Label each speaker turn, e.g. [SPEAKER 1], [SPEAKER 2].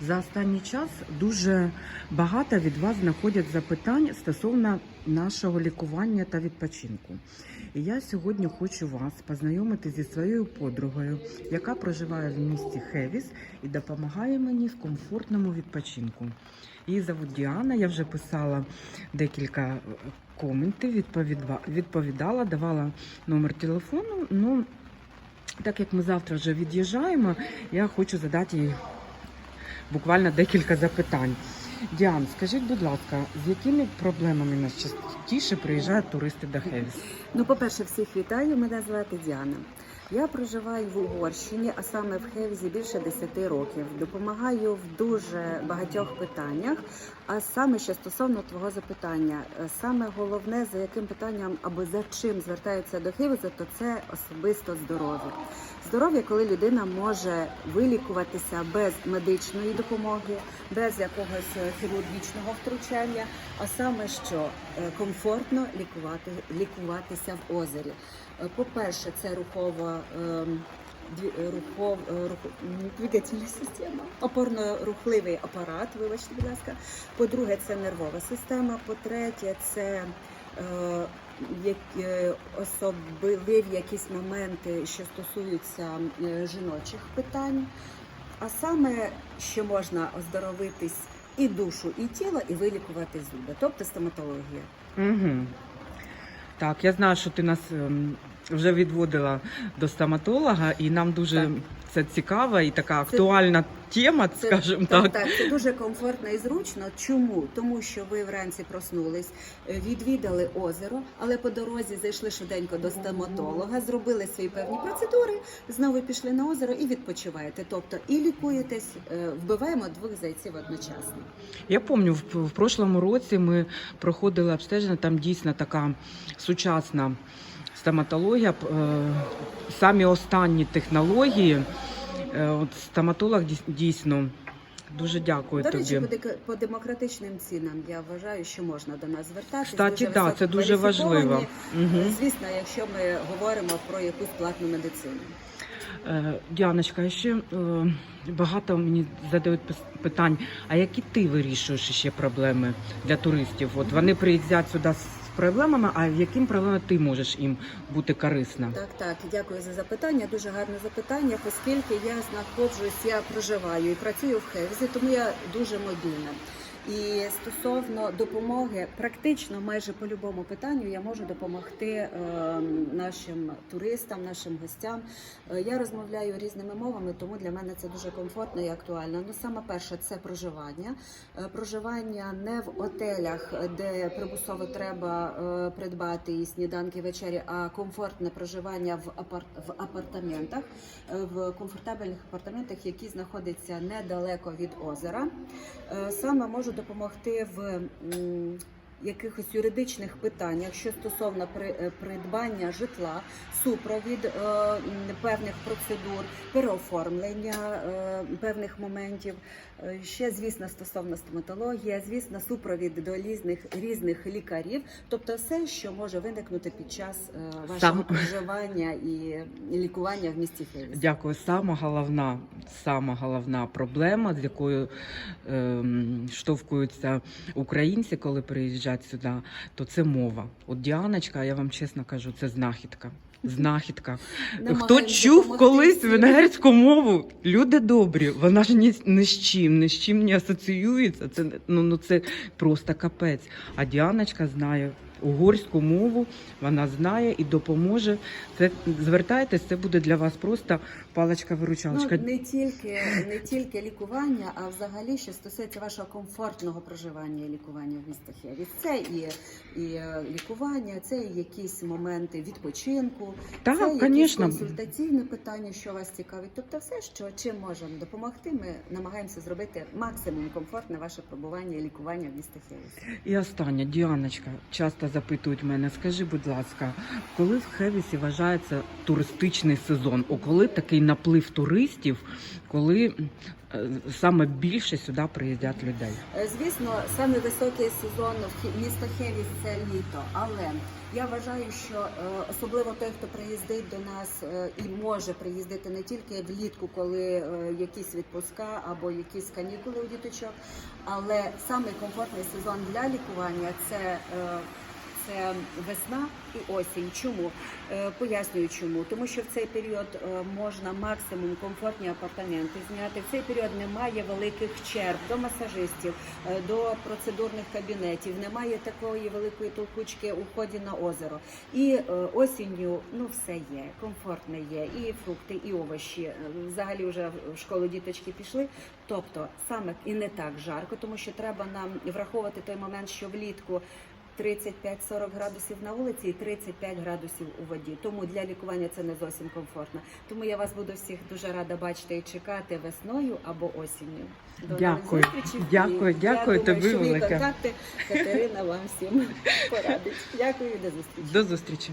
[SPEAKER 1] За останній час дуже багато від вас знаходять запитань стосовно нашого лікування та відпочинку. І я сьогодні хочу вас познайомити зі своєю подругою, яка проживає в місті Хевіс і допомагає мені в комфортному відпочинку. Її зовут Діана. Я вже писала декілька е, коментів, відповіда- відповідала, давала номер телефону. Ну, так як ми завтра вже від'їжджаємо, я хочу задати їй буквально декілька запитань. Діан, скажіть, будь ласка, з якими проблемами найчастіше приїжджають туристи до Хельс?
[SPEAKER 2] Ну, по-перше, всіх вітаю. Мене звати Діана. Я проживаю в Угорщині, а саме в Хевзі більше 10 років. Допомагаю в дуже багатьох питаннях. А саме ще стосовно твого запитання, саме головне, за яким питанням або за чим звертаються до Хевза, то це особисто здоров'я. Здоров'я, коли людина може вилікуватися без медичної допомоги, без якогось хірургічного втручання, а саме що е, комфортно лікувати, лікуватися в озері. Е, По-перше, це рухова. Ем, е, Рухов, е, рух- двигательна система, опорно-рухливий апарат, вибачте, будь ласка. По-друге, це нервова система. По-третє, це е, особливі якісь моменти, що стосуються жіночих питань. А саме, що можна оздоровитись і душу, і тіло, і вилікувати зуби, тобто стоматологія.
[SPEAKER 1] Угу. Так, я знаю, що ти нас ем, вже відводила до стоматолога, і нам дуже
[SPEAKER 2] Так.
[SPEAKER 1] це цікава і така актуальна тема, скажімо так.
[SPEAKER 2] так, це дуже комфортно і зручно. Чому? Тому що ви вранці проснулись, е, відвідали озеро, але по дорозі зайшли швиденько до стоматолога, зробили свої певні процедури, знову пішли на озеро і відпочиваєте. Тобто і лікуєтесь, е, вбиваємо двох зайців одночасно.
[SPEAKER 1] Я пам'ятаю, в, в прошлому році ми проходили обстеження, там дійсно така сучасна стоматологія, е, самі останні технології. Е, От стоматолог дійс- дійсно дуже дякую
[SPEAKER 2] До речі,
[SPEAKER 1] тобі.
[SPEAKER 2] по, демократичним цінам я вважаю, що можна до нас звертатися.
[SPEAKER 1] Кстати, да, це дуже важливо. Угу.
[SPEAKER 2] Звісно, якщо ми говоримо про якусь платну медицину.
[SPEAKER 1] Діаночка, ще багато мені задають питань, а які ти вирішуєш ще проблеми для туристів? От вони приїздять сюди з проблемами, а яким проблемам ти можеш їм бути корисна?
[SPEAKER 2] Так, так, дякую за запитання. Дуже гарне запитання, оскільки я знаходжусь, я проживаю і працюю в Хевзі, тому я дуже мобільна. І стосовно допомоги, практично майже по любому питанню я можу допомогти е, нашим туристам, нашим гостям. Е, я розмовляю різними мовами, тому для мене це дуже комфортно і актуально. Ну, саме перше це проживання. Е, проживання не в отелях, де примусово треба придбати і сніданки, вечері, а комфортне проживання в апарт в апартаментах, в комфортабельних апартаментах, які знаходяться недалеко від озера. Саме можу допомогти в якихось юридичних питаннях, що стосовно е, придбання житла, супровід е, певних процедур, переоформлення е, певних моментів. Е, Ще, звісно, стосовно стоматології, звісно, супровід до різних різних лікарів, тобто все, що може виникнути під час е, вашого
[SPEAKER 1] Сам-
[SPEAKER 2] проживання і лікування в місті Хевіс.
[SPEAKER 1] Дякую. Сама головна, сама головна проблема, з якою ем, штовхуються українці, коли приїжджають сюди, то це мова. От Діаночка, я вам чесно кажу, це знахідка. Знахідка. Хто чув колись венгерську мову? Люди добрі, вона ж ні, ні з чим, ні з чим не асоціюється. Це ну, ну це просто капець. А Діаночка знає угорську мову, вона знає і допоможе. Це звертайтесь, це буде для вас просто паличка-виручалочка.
[SPEAKER 2] Ну, не тільки не тільки лікування, а взагалі, що стосується вашого комфортного проживання і лікування в містах Хевіс. Це і, і е, лікування, це і якісь моменти відпочинку,
[SPEAKER 1] Так,
[SPEAKER 2] це якісь консультаційне питання, що вас цікавить. Тобто, все, що чим можемо допомогти, ми намагаємося зробити максимум комфортне ваше пробування і лікування в містах Хевіс.
[SPEAKER 1] І остання, Діаночка, часто запитують мене, скажи, будь ласка, коли в Хевісі вважається туристичний сезон? О, коли такий наплив туристів, коли е, саме більше сюди приїздять людей?
[SPEAKER 2] Е, Звісно, саме високий сезон міста Хевіс це літо, але я вважаю, що е, особливо той, хто приїздить до нас і може приїздити не тільки влітку, коли якісь відпуска або якісь канікули у діточок, але саме комфортний сезон для лікування це. Це весна і осінь. Чому Е, пояснюю, чому тому, що в цей період е, можна максимум комфортні апартаменти зняти. В цей період немає великих черг до масажистів, е, до процедурних кабінетів. Немає такої великої толкучки у вході на озеро. І осінню ну все є, комфортне є, і фрукти, і овочі. Взагалі вже в школу діточки пішли. Тобто саме і не так жарко, тому що треба нам враховувати той момент, що влітку. 35-40 градусів на вулиці і 35 градусів у воді. Тому для лікування це не зовсім комфортно. Тому я вас буду всіх дуже рада бачити і чекати весною або осінню. До
[SPEAKER 1] Дякую.
[SPEAKER 2] зустрічей.
[SPEAKER 1] Дякую,
[SPEAKER 2] І
[SPEAKER 1] дякую
[SPEAKER 2] я
[SPEAKER 1] тобі велике.
[SPEAKER 2] контакти Катерина вам всім порадить. Дякую і до зустрічі.
[SPEAKER 1] До зустрічі.